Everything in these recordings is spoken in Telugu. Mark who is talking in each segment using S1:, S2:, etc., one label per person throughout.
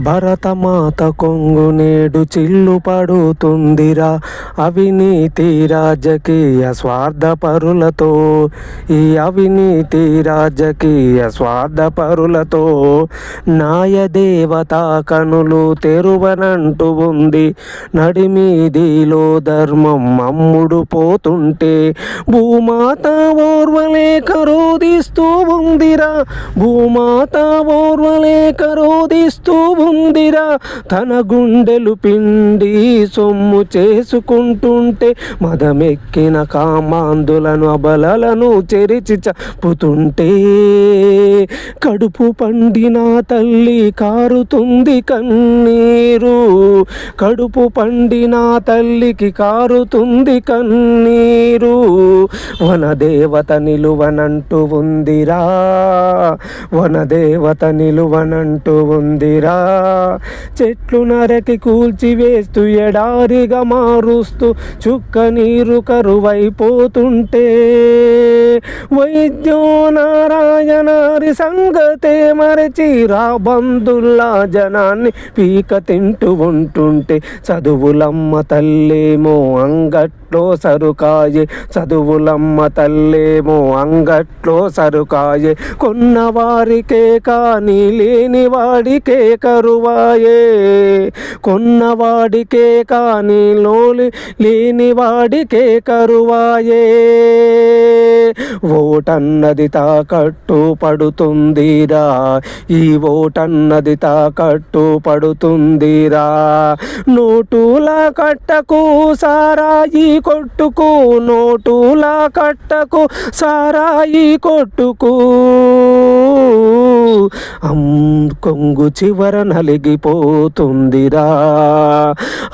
S1: భరతమాత కొంగు నేడు చిల్లు పడుతుందిరా. అవినీతి రాజకీయ స్వార్థపరులతో ఈ అవినీతి రాజకీయ స్వార్థపరులతో న్యాయదేవత కనులు తెరువనంటూ ఉంది. నడిమీదిలో ధర్మం అమ్ముడు పోతుంటే భూమాత ఓర్వలే కరోదిస్తూ ఉందిరా. భూమాత ఓర్వలే కరోదిస్తూ ఉందిరా. తన గుండెలు పిండి సొమ్ము చేసుకుంటుంటే మదమెక్కిన కామాందులను అబలలను చెరిచి చప్పుతుంటే కడుపు పండిన తల్లి కారుతుంది కన్నీరు. కడుపు పండిన తల్లికి కారుతుంది కన్నీరు. వనదేవత నిలువనంటూ ఉందిరా. వనదేవత నిలువనంటూ ఉందిరా. చెట్లు నరకి కూల్చివేస్తూ ఎడారిగా మారుస్తూ చుక్క నీరు కరువైపోతుంటే వైద్యో నారాయణారి సంగతే మరచి రాబందుల్లా జనాన్ని పీక తింటూ ఉంటుంటే చదువులమ్మ తల్లేమో అంగట్లో సరుకాయే చదువులమ్మ తల్లేమో అంగట్లో సరుకాయే. కొన్న వారికే కానీ లేని వాడికే కరువాయే. కొన్నవాడికే కానీ లోలి లేని వాడికే కరువాయే. ఓటన్నది తాకట్టు పడుతుందిరా. ఈ ఓటన్నది తాకట్టు పడుతుందిరా. నోటుల కట్టకు సారాయి కొట్టుకు నోటులా కట్టకు సారాయి కొట్టుకు. కొంగు చివర నలిగిపోతుందిరా.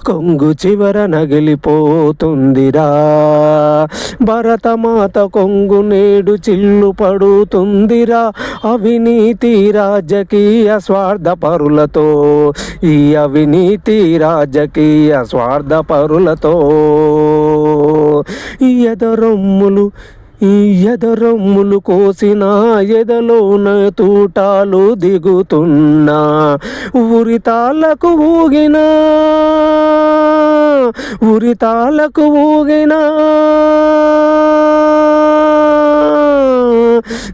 S1: కొంగు చివర నగిలిపోతుందిరా. భరతమాత కొంగు నేడు చిల్లు పడుతుందిరా. అవినీతి రాజకీయ స్వార్థ పరులతో ఈ అవినీతి రాజకీయ స్వార్థ పరులతో ఎదరొమ్ములు ఈ ఎదరమ్ములు కోసిన ఎదలోన తూటాలు దిగుతున్నా. ఉరితాలకు ఊగిన ఉరితాలకు ఊగినా.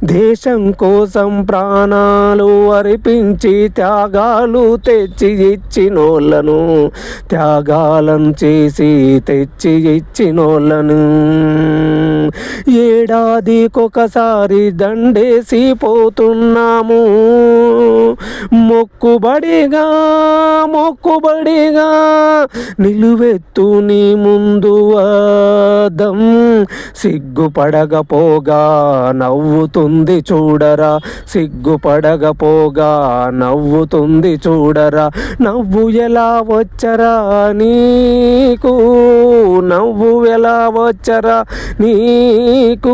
S1: దేశం కోసం ప్రాణాలు అర్పించి త్యాగాలు తెచ్చి ఇచ్చినోళ్ళను త్యాగాలను చేసి తెచ్చి ఇచ్చినోళ్ళను. ఏడాదికొకసారి దండేసి పోతున్నాము. మొక్కుబడిగా మొక్కుబడిగా నిలువెత్తు నీ ముందు వాదం సిగ్గుపడగపోగా నవ్వుతుంది చూడరా సిగ్గుపడగపోగా నవ్వుతుంది చూడరా. నవ్వు ఎలా వచ్చరా నీకు? నవ్వు ఎలా వచ్చరా నీ నీకు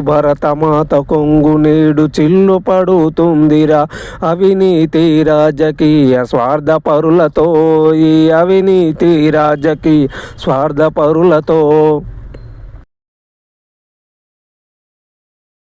S1: భరతమాత కొంగు నేడు చిల్లు పడుతుందిరా. అవినీతి రాజకీయ స్వార్థ పరులతో ఈ అవినీతి రాజకీయ స్వార్థ పరులతో